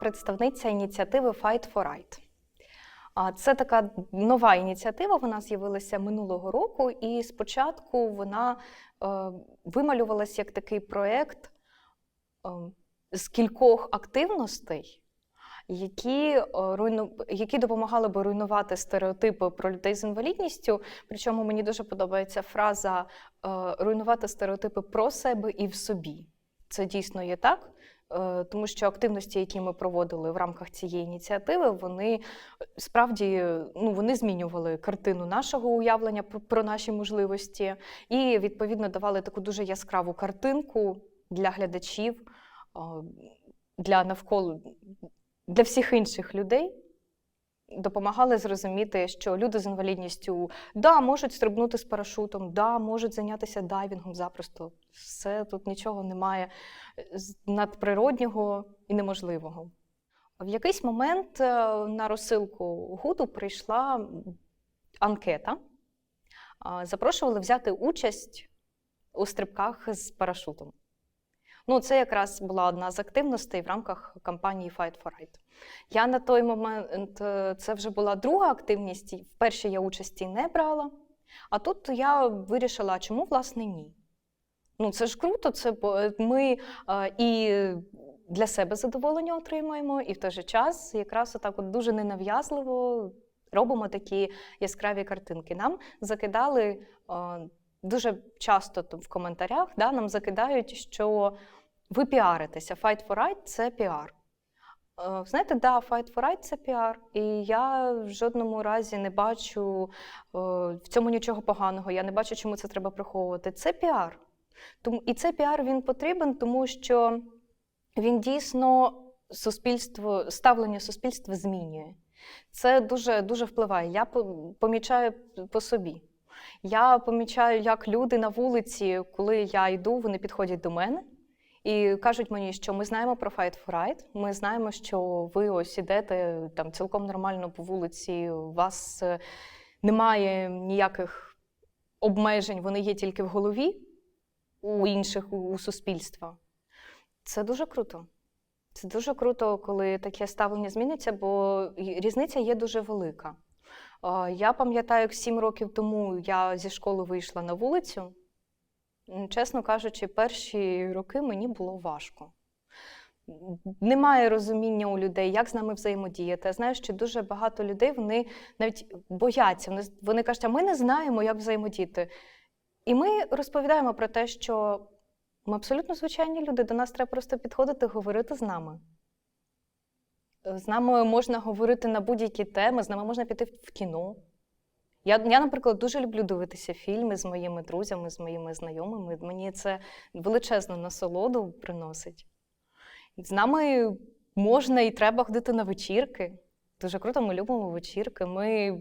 представниця ініціативи Fight for Right. Це така нова ініціатива. Вона з'явилася минулого року, і спочатку вона е, вималювалася як такий проєкт е, з кількох активностей, які, е, які допомагали би руйнувати стереотипи про людей з інвалідністю. Причому мені дуже подобається фраза руйнувати стереотипи про себе і в собі. Це дійсно є так. Е, Тому що активності, які ми проводили в рамках цієї ініціативи, вони справді ну, вони змінювали картину нашого уявлення про- про наші можливості і відповідно давали таку дуже яскраву картинку для глядачів, е, для навколо для всіх інших людей. Допомагали зрозуміти, що люди з інвалідністю да, можуть стрибнути з парашутом, да, можуть зайнятися дайвінгом запросто. Все тут нічого немає надприроднього і неможливого. В якийсь момент е, на розсилку ГУДу прийшла анкета. Запрошували взяти участь у стрибках з парашутом. Ну, це якраз була одна з активностей в рамках кампанії Fight for Right. Я на той момент е, це вже була друга активність. і В першій я участі не брала. А тут я вирішила, чому власне ні? Ну, це ж круто, це ми е, і для себе задоволення отримуємо, і в той же час якраз отак от дуже ненав'язливо робимо такі яскраві картинки. Нам закидали е, дуже часто в коментарях, да, нам закидають, що ви піаритеся. Fight for Right – це піар. Е, Знаєте, да, Fight for Right – це піар. І я в жодному разі не бачу е, в цьому нічого поганого. Я не бачу, чому це треба приховувати. Це піар. І цей піар він потрібен, тому що він дійсно суспільство, ставлення суспільства змінює. Це дуже, дуже впливає. Я помічаю по собі. Я помічаю, як люди на вулиці, коли я йду, вони підходять до мене і кажуть мені, що ми знаємо про Fight for Right, ми знаємо, що ви ось ідете там цілком нормально по вулиці, у вас е, немає ніяких обмежень, вони є тільки в голові у інших, у, суспільства. Це дуже круто. Це дуже круто, коли таке ставлення зміниться, бо різниця є дуже велика. Я пам'ятаю, як сім років тому я зі школи вийшла на вулицю. Чесно кажучи, перші роки мені було важко. Немає розуміння у людей, як з нами взаємодіяти. Я знаю, що дуже багато людей вони навіть бояться. Вони, вони кажуть, а ми не знаємо, як взаємодіяти. І ми розповідаємо про те, що ми абсолютно звичайні люди, до нас треба просто підходити, говорити з нами. З нами можна говорити на будь-які теми, з нами можна піти в кіно. Я, я, наприклад, дуже люблю дивитися фільми з моїми друзями, з моїми знайомими. Мені це величезну насолоду приносить. З нами можна і треба ходити на вечірки. Дуже круто, ми любимо вечірки. Ми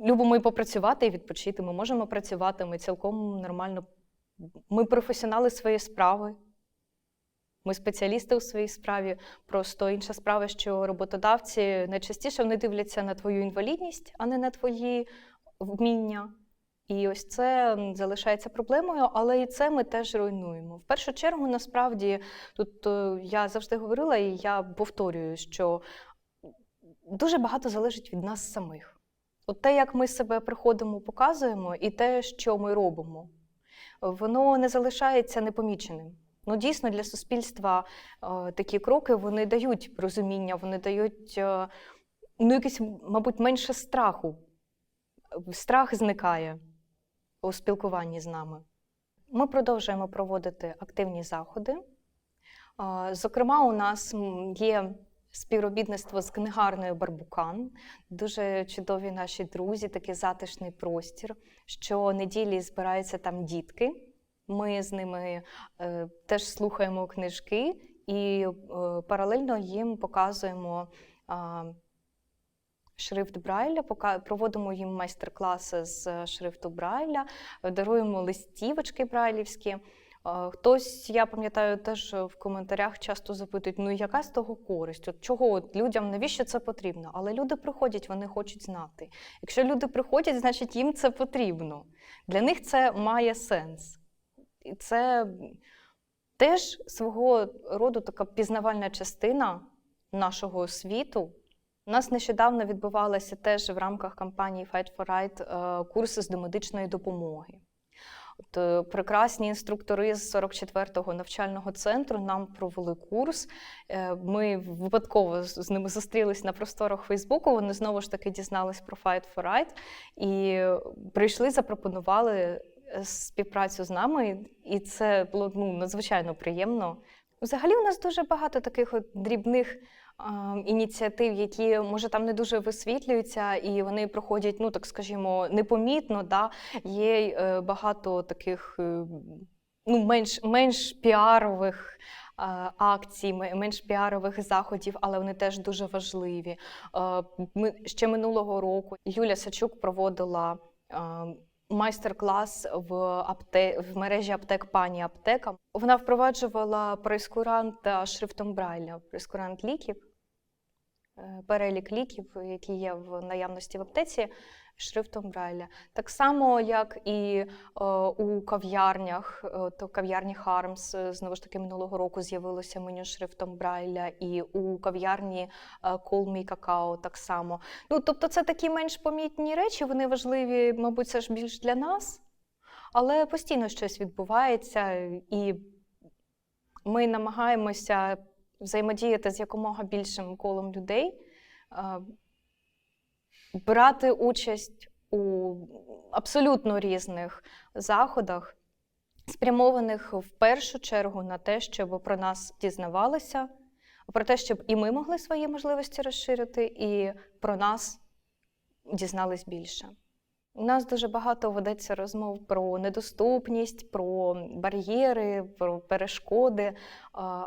любимо і попрацювати, і відпочити. Ми можемо працювати, ми цілком нормально. Ми професіонали своєї справи. Ми спеціалісти у своїй справі. Просто інша справа, що роботодавці найчастіше вони дивляться на твою інвалідність, а не на твої вміння. І ось це залишається проблемою, але і це ми теж руйнуємо. В першу чергу, насправді, тут е, я завжди говорила, і я повторюю, що дуже багато залежить від нас самих. От те, як ми себе приходимо, показуємо, і те, що ми робимо, воно не залишається непоміченим. Ну, дійсно, для суспільства е, такі кроки вони дають розуміння, вони дають е, ну, якийсь, мабуть, менше страху. Страх зникає у спілкуванні з нами. Ми продовжуємо проводити активні заходи. Зокрема, у нас є співробітництво з книгарною Барбукан. Дуже чудові наші друзі, такий затишний простір. Щонеділі збираються там дітки. Ми з ними е, теж слухаємо книжки і е, паралельно їм показуємо шрифт Брайля, проводимо їм майстер-класи з шрифту Брайля, е, даруємо листівочки брайлівські. Е, Хтось, я пам'ятаю, теж в коментарях часто запитують: ну яка з того користь? От чого от людям навіщо це потрібно? Але люди приходять, вони хочуть знати. Якщо люди приходять, значить їм це потрібно. Для них це має сенс. І це теж свого роду така пізнавальна частина нашого світу. У нас нещодавно відбувалися теж в рамках кампанії Fight for Right е, курси з домедичної допомоги. От, е, прекрасні інструктори з 44-го навчального центру нам провели курс. Е, Ми випадково з ними зустрілись на просторах Фейсбуку. Вони знову ж таки дізнались про Fight for Right і прийшли, запропонували співпрацю з нами, і це було ну, надзвичайно приємно. Взагалі, у нас дуже багато таких от дрібних ініціатив, які може там не дуже висвітлюються, і вони проходять, ну так скажімо, непомітно. Да? Є е, багато таких е, ну, менш, менш піарових. Акцій, менш піарових заходів, але вони теж дуже важливі. Ми ще минулого року Юля Сачук проводила майстер-клас в апте... в мережі аптек пані аптека. Вона впроваджувала прейскурант е, шрифтом Брайля, прейскурант ліків, перелік ліків, які є в наявності в аптеці. Шрифтом Брайля. Так само, як і е, у кав'ярнях, е, то кав'ярні Хармс е, знову ж таки минулого року з'явилося меню шрифтом Брайля, і у кав'ярні е, Me Cacao так само. Ну, тобто, це такі менш помітні речі, вони важливі, мабуть, це ж більш для нас, але постійно щось відбувається, і ми намагаємося взаємодіяти з якомога більшим колом людей, е, брати участь у абсолютно різних заходах, спрямованих в першу чергу на те, щоб про нас дізнавалися, про те, щоб і ми могли свої можливості розширити, і про нас дізнались більше. У нас дуже багато ведеться розмов про недоступність, про бар'єри, про перешкоди.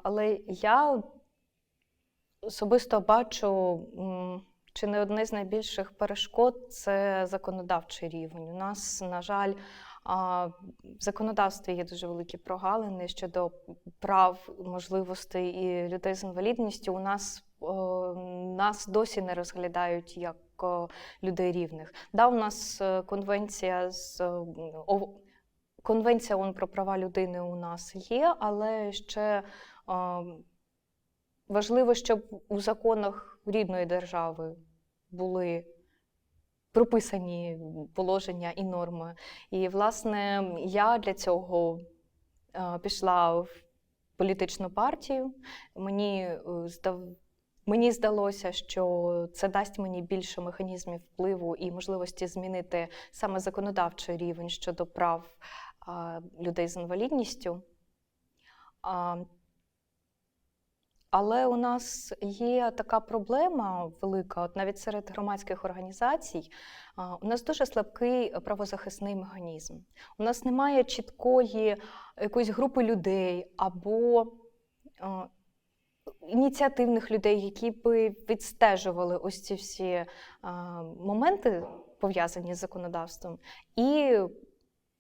Але я особисто бачу, чи не одне з найбільших перешкод це законодавчий рівень. У нас, на жаль, в законодавстві є дуже великі прогалини щодо прав, можливостей і людей з інвалідністю. У нас нас досі не розглядають як людей рівних. Да, у нас е, конвенція з е, конвенція ООН про права людини у нас є, але ще важливо, щоб у законах рідної держави були прописані положення і норми. І, власне, я для цього е, пішла в політичну партію. Мені е, здав. Мені здалося, що це дасть мені більше механізмів впливу і можливості змінити саме законодавчий рівень щодо прав людей з інвалідністю. Але у нас є така проблема велика, от навіть серед громадських організацій, у нас дуже слабкий правозахисний механізм. У нас немає чіткої якоїсь групи людей або ініціативних людей, які би відстежували ось ці всі моменти, пов'язані з законодавством, і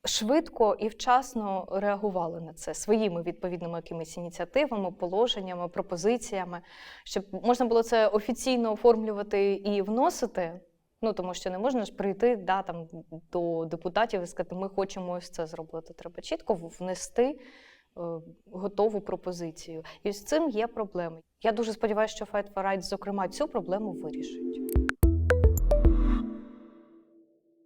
швидко і вчасно реагували на це своїми відповідними якимись ініціативами, положеннями, пропозиціями, щоб можна було це офіційно оформлювати і вносити. Ну, тому що не можна ж прийти да, там, до депутатів і сказати, ми хочемо ось це зробити. Треба чітко внести е, готову пропозицію. І з цим є проблеми. Я дуже сподіваюся, що Fight for Rights, зокрема, цю проблему вирішить.